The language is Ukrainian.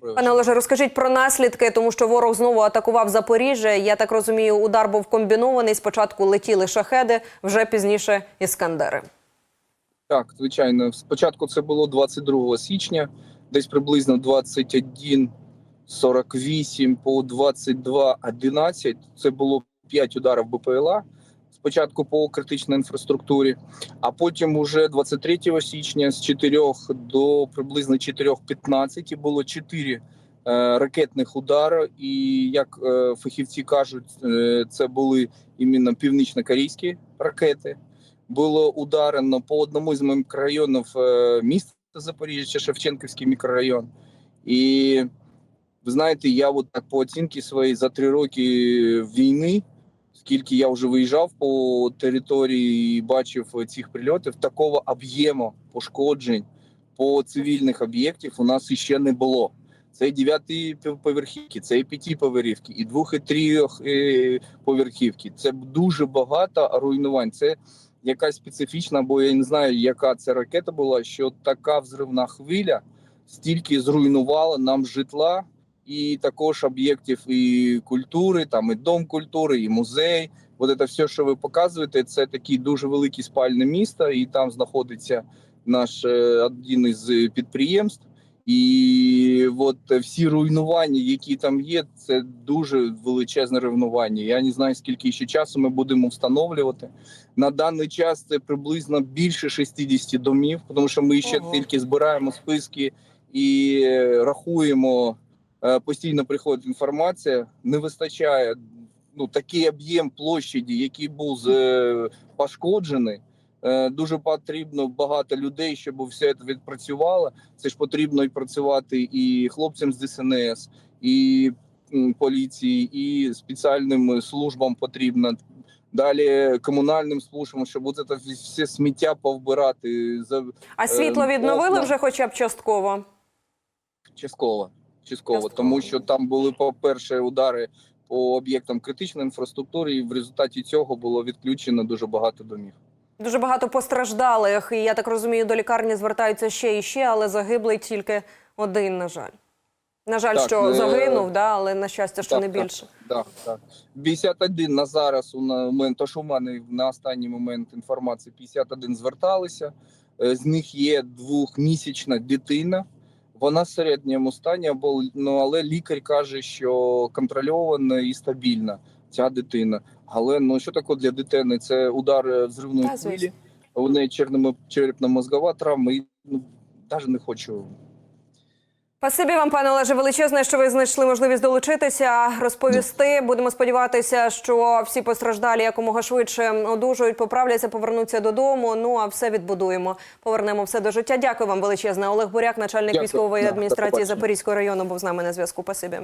Пане Олеже, розкажіть про наслідки, тому що ворог знову атакував Запоріжжя. Я так розумію, удар був комбінований. Спочатку летіли шахеди, вже пізніше іскандери. Так, звичайно. Спочатку це було 22 січня, десь приблизно 21.48 по 22.11. Це було 5 ударів БПЛА. Спочатку по критичній інфраструктурі, а потім уже 23 січня з 4 до приблизно 4.15 було 4 е, ракетних удари. І як е, фахівці кажуть, е, це були іменно північно-корейські ракети. було ударено по одному з мікрорайонів міста Запоріжжя, Шевченківський мікрорайон. І ви знаєте, я от так по оцінці своїй за три роки війни, скільки я вже виїжджав по території і бачив цих прильотів, такого об'єму пошкоджень по цивільних об'єктів у нас іще не було. Це і дев'яти поверхівки, це і п'яти поверхівки, і двох, і трьох е, поверхівки. Це дуже багато руйнувань. Це якась специфічна, бо я не знаю, яка це ракета була, що така взривна хвиля стільки зруйнувала нам житла і також об'єктів і культури, там і дом культури, і музей. От це все, що ви показуєте, це такі дуже великі спальне місто, і там знаходиться наш е, один із підприємств. І от всі руйнування, які там є, це дуже величезне руйнування. Я не знаю, скільки ще часу ми будемо встановлювати. На даний час це приблизно більше 60 домів, тому що ми ще Ого. тільки збираємо списки і рахуємо. Е, Постійно приходить інформація. Не вистачає ну такий об'єм площаді, який був е, пошкоджений. Е, Дуже потрібно багато людей, щоб все це відпрацювало. Це ж потрібно і працювати і хлопцям з ДСНС, і поліції, і спеціальним службам потрібно. Далі комунальним службам, щоб це все сміття повбирати А світло відновили вже, хоча б частково. частково. Частково, тому що там були по перше удари по об'єктам критичної інфраструктури, і в результаті цього було відключено дуже багато домів. Дуже багато постраждалих. І я так розумію, до лікарні звертаються ще і ще, але загиблий тільки один, на жаль. На жаль, Так, що е, загинув, да, але на щастя, що так, не більше. Так, так. 51 на зараз у момент, то що в мене на останній момент інформації 51 зверталися. Е, З них є двохмісячна дитина. Вона в середньому стані, або ну але лікар каже, що контрольована і стабільна ця дитина. Але ну що таке для дитини? Це удар е, взривної хвилі. У неї черепно- черепно-мозгова травма. І ну навіть не хочу Спасибі вам, пане Олеже, величезне, що ви знайшли можливість долучитися, розповісти. Будемо сподіватися, що всі постраждалі якомога швидше одужують, поправляться, повернуться додому. Ну а все відбудуємо. Повернемо все до життя. Дякую вам величезне. Олег Буряк, начальник Дякую. військової адміністрації. Запорізького району, був з нами на зв'язку. Спасибі.